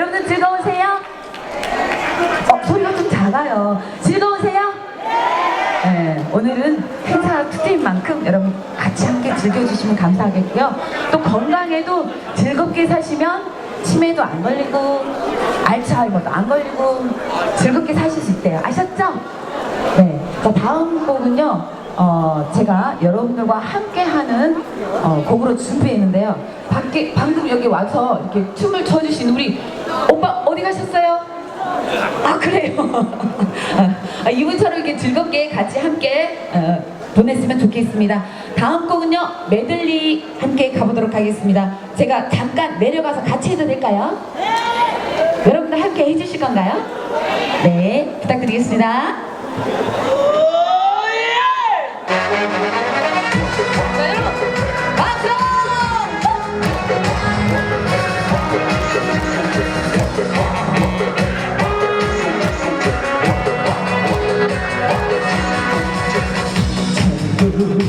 여러분들 즐거우세요? 어, 소리가 좀 작아요. 즐거우세요? 네, 오늘은 행사 특집인 만큼 여러분 같이 함께 즐겨주시면 감사하겠고요. 또 건강에도 즐겁게 사시면 치매도 안 걸리고 알츠하이머도 안 걸리고 즐겁게 사실 수 있대요. 아셨죠? 네. 자, 다음 곡은요. 어, 제가 여러분들과 함께 하는 어, 곡으로 준비했는데요. 밖에, 방금 여기 와서 이렇게 춤을 춰주신 우리 오빠 어디 가셨어요? 아 그래요. 아, 이분 처럼 이렇게 즐겁게 같이 함께 어, 보냈으면 좋겠습니다. 다음 곡은요 메들리 함께 가보도록 하겠습니다. 제가 잠깐 내려가서 같이 해도 될까요? 여러분들 함께 해주실 건가요? 네 부탁드리겠습니다. 울고